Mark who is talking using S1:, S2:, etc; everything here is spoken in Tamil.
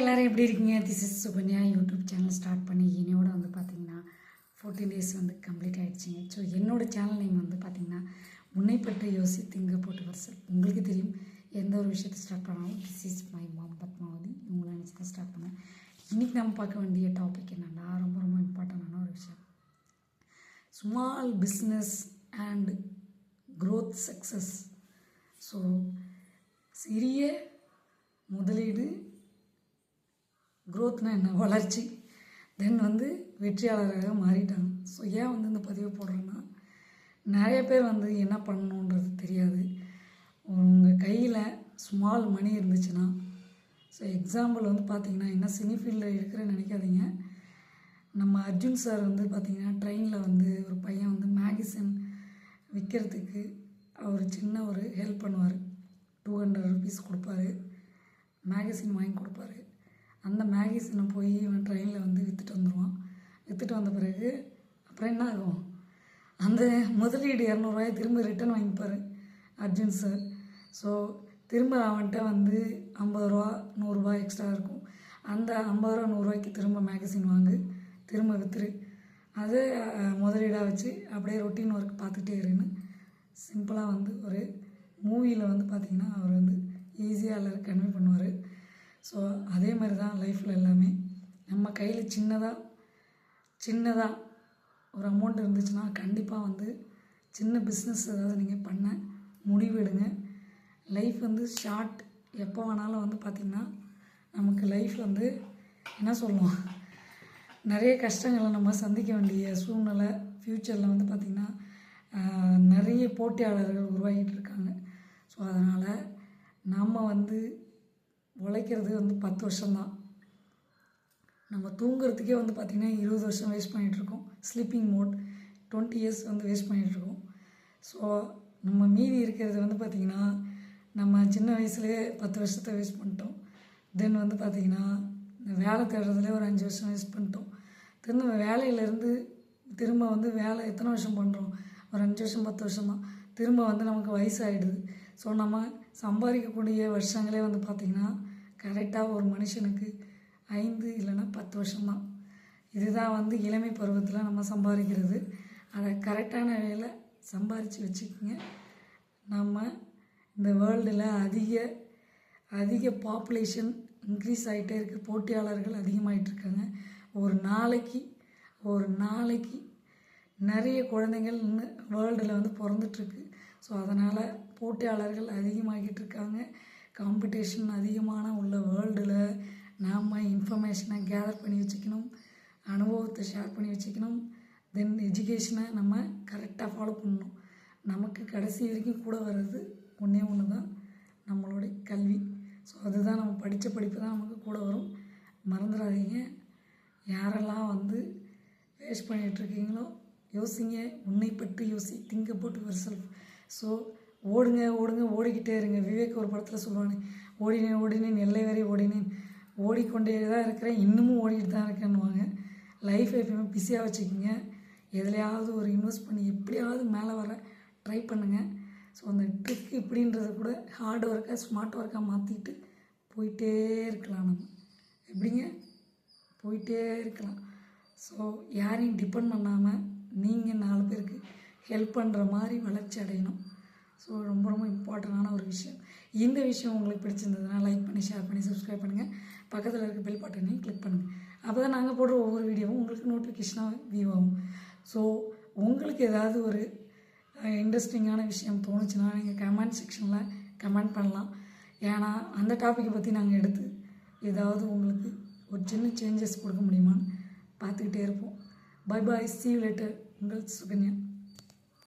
S1: எல்லோரும் எப்படி இருக்கீங்க? This is Sukanya YouTube channel start பண்ணி என்னோட வந்து பார்த்தீங்கன்னா ஃபோர்டீன் டேஸ் வந்து கம்ப்ளீட் ஆகிடுச்சிங்க ஸோ என்னோட சேனல் நேம் வந்து பார்த்தீங்கன்னா உன்னை பற்றி யோசி திங்க போட்டு வருஷம் உங்களுக்கு தெரியும் எந்த ஒரு விஷயத்தை ஸ்டார்ட் பண்ணாலும் this is my mom Padmavathi. இவங்கள நினச்சி தான் ஸ்டார்ட் பண்ணேன். இன்றைக்கி நம்ம பார்க்க வேண்டிய டாபிக் என்னென்னா ரொம்ப ரொம்ப இம்பார்ட்டண்டான ஒரு விஷயம். Small business and growth success so சிறிய முதலீடு growthனா என்ன? வளர்ச்சி. தென் வந்து வெற்றியாளராக மாறிட்டாங்க. ஸோ ஏன் வந்து இந்த பதிவை போடுறேன்னா நிறைய பேர் வந்து என்ன பண்ணணுன்றது தெரியாது. உங்கள் கையில் ஸ்மால் மணி இருந்துச்சுன்னா ஸோ எக்ஸாம்பிள் வந்து பார்த்தீங்கன்னா என்ன சினி ஃபீல்டில் இருக்கிறேன்னு நினைக்காதீங்க. நம்ம அர்ஜுன் சார் வந்து பார்த்திங்கன்னா ட்ரெயினில் வந்து ஒரு பையன் வந்து மேகசின் விற்கிறதுக்கு அவர் சின்ன ஒரு ஹெல்ப் பண்ணுவார். டூ ஹண்ட்ரட் ருபீஸ் கொடுப்பாரு. மேகசின் வாங்கி கொடுப்பாரு. அந்த மேகசினை போய் இவன் ட்ரெயினில் வந்து விற்றுட்டு வந்துடுவான் விற்றுட்டு வந்த பிறகு அப்புறம் என்ன ஆகும்? அந்த முதலீடு இரநூறுவாயை திரும்ப ரிட்டர்ன் வாங்கிப்பார் அர்ஜுன் சார் ஸோ திரும்ப அவன்கிட்ட வந்து ஐம்பது ரூபா நூறுரூவா எக்ஸ்ட்ரா இருக்கும். அந்த ஐம்பது ரூபா நூறுரூவாய்க்கு திரும்ப மேகசின் வாங்கு. திரும்ப விற்றுரு அதை முதலீடாக வச்சு அப்படியே ரொட்டீன் ஒர்க் பார்த்துட்டே இருன்னு சிம்பிளாக வந்து ஒரு மூவியில் வந்து பார்த்திங்கன்னா அவர் வந்து ஈஸியாக எல்லாரும் கன்வே பண்ணுவார். ஸோ அதே மாதிரி தான் லைஃப்பில் எல்லாமே. நம்ம கையில் சின்னதாக சின்னதாக ஒரு அமௌண்ட் இருந்துச்சுன்னா கண்டிப்பாக வந்து சின்ன பிஸ்னஸ் ஏதாவது நீங்கள் பண்ண முடிவெடுங்க லைஃப் வந்து ஷார்ட் எப்போ வேணாலும் வந்து பார்த்திங்கன்னா நமக்கு லைஃப் வந்து என்ன சொல்லுவோம்? நிறைய கஷ்டங்களை நம்ம சந்திக்க வேண்டிய சூழ்நிலை ஃப்யூச்சரில் வந்து பார்த்திங்கன்னா நிறைய போட்டியாளர்கள் உருவாகிட்டு இருக்காங்க. ஸோ அதனால் நம்ம வந்து உழைக்கிறது வந்து பத்து வருஷம்தான். நம்ம தூங்குறதுக்கே வந்து பார்த்திங்கன்னா இருபது வருஷம் வேஸ்ட் பண்ணிகிட்ருக்கோம் ஸ்லீப்பிங் மோட் டுவெண்ட்டி இயர்ஸ் வந்து வேஸ்ட் பண்ணிகிட்ருக்கோம் ஸோ நம்ம மீதி இருக்கிறது வந்து பார்த்திங்கன்னா நம்ம சின்ன வயசுலேயே பத்து வருஷத்தை வேஸ்ட் பண்ணிட்டோம். தென் வந்து பார்த்திங்கன்னா வேலை தேடுறதுலேயே ஒரு அஞ்சு வருஷம் வேஸ்ட் பண்ணிட்டோம். திரும்ப வேலையிலேருந்து திரும்ப வந்து வேலை எத்தனை வருஷம் பண்ணுறோம் ஒரு அஞ்சு வருஷம் பத்து வருஷம் தான் திரும்ப வந்து நமக்கு வயசாகிடுது ஸோ நம்ம சம்பாதிக்கக்கூடிய வருஷங்களே வந்து பார்த்திங்கன்னா கரெக்டாக ஒரு மனுஷனுக்கு ஐந்து இல்லைன்னா பத்து வருஷம்தான். இதுதான் வந்து இளமை பருவத்தில் நம்ம சம்பாதிக்கிறது. அதை கரெக்டான வேலை சம்பாரித்து வச்சுக்கோங்க. நம்ம இந்த வேர்ல்டில் அதிக அதிக பாப்புலேஷன் இன்க்ரீஸ் ஆகிட்டே இருக்குது போட்டியாளர்கள் அதிகமாகிட்டு இருக்காங்க. ஒரு நாளைக்கு ஒரு நாளைக்கு நிறைய குழந்தைகள் இன்னும் வேர்ல்டில் வந்து பிறந்துட்டுருக்கு ஸோ அதனால் போட்டியாளர்கள் அதிகமாகிட்டு இருக்காங்க காம்படிஷன் அதிகமான உள்ள வேர்ல்டில் நாம் இன்ஃபர்மேஷனை கேதர் பண்ணி வச்சுக்கணும். அனுபவத்தை ஷேர் பண்ணி வச்சுக்கணும். தென் எஜுகேஷனை நம்ம கரெக்டாக ஃபாலோ பண்ணணும். நமக்கு கடைசி வரைக்கும் கூட வர்றது ஒன்றே ஒன்று தான் நம்மளுடைய கல்வி. ஸோ அதுதான் நம்ம படித்த படிப்பு தான் நமக்கு கூட வரும். மறந்துடாதீங்க. யாரெல்லாம் வந்து வேஸ்ட் பண்ணிகிட்ருக்கீங்களோ யோசிங்க. உன்னை பற்றி யோசி. Think about yourself so ஓடுங்க ஓடுங்க ஓடிக்கிட்டே இருங்க. விவேக் ஒரு படத்தில் சொல்லுவானே ஓடினேன் ஓடினேன் எல்லை வரை ஓடினேன். ஓடிக்கொண்டே தான் இருக்கிறேன் இன்னமும் ஓடிக்கிட்டு தான் இருக்கேன்னுவாங்க. லைஃப் எப்பயுமே பிஸியாக வச்சுக்கோங்க. எதுலையாவது ஒரு இன்வெஸ்ட் பண்ணி எப்படியாவது மேலே வர ட்ரை பண்ணுங்கள் ஸோ அந்த ட்ரிக் இப்படின்றத கூட ஹார்ட் ஒர்க்காக ஸ்மார்ட் ஒர்க்காக மாற்றிட்டு போயிட்டே இருக்கலாம் நம்ம. எப்படிங்க? போயிட்டே இருக்கலாம். ஸோ யாரையும் டிபெண்ட் பண்ணாமல் நீங்கள் நான் ஹெல்ப் பண்ணுற மாதிரி வளர்ச்சி அடையணும். ஸோ ரொம்ப ரொம்ப இம்பார்ட்டண்டான ஒரு விஷயம். இந்த விஷயம் உங்களுக்கு பிடிச்சிருந்ததுன்னா லைக் பண்ணி ஷேர் பண்ணி சப்ஸ்கிரைப் பண்ணுங்கள் பக்கத்தில் இருக்க பெல் பட்டனையும் கிளிக் பண்ணுங்கள் அப்போ தான் நாங்கள் போடுற ஒவ்வொரு வீடியோவும் உங்களுக்கு நோட்டிஃபிகேஷனாக வியூ ஆகும். ஸோ உங்களுக்கு ஏதாவது ஒரு இன்ட்ரெஸ்டிங்கான விஷயம் தோணுச்சுன்னா நீங்கள் கமெண்ட் செக்ஷனில் கமெண்ட் பண்ணலாம். ஏன்னா அந்த டாப்பிக்கை பற்றி நாங்கள் எடுத்து ஏதாவது உங்களுக்கு ஒரு சின்ன சேஞ்சஸ் கொடுக்க முடியுமான்னு பார்த்துக்கிட்டே இருப்போம். பை பாய் சீவ் லெட்டர் உங்கள் சுகன்யா.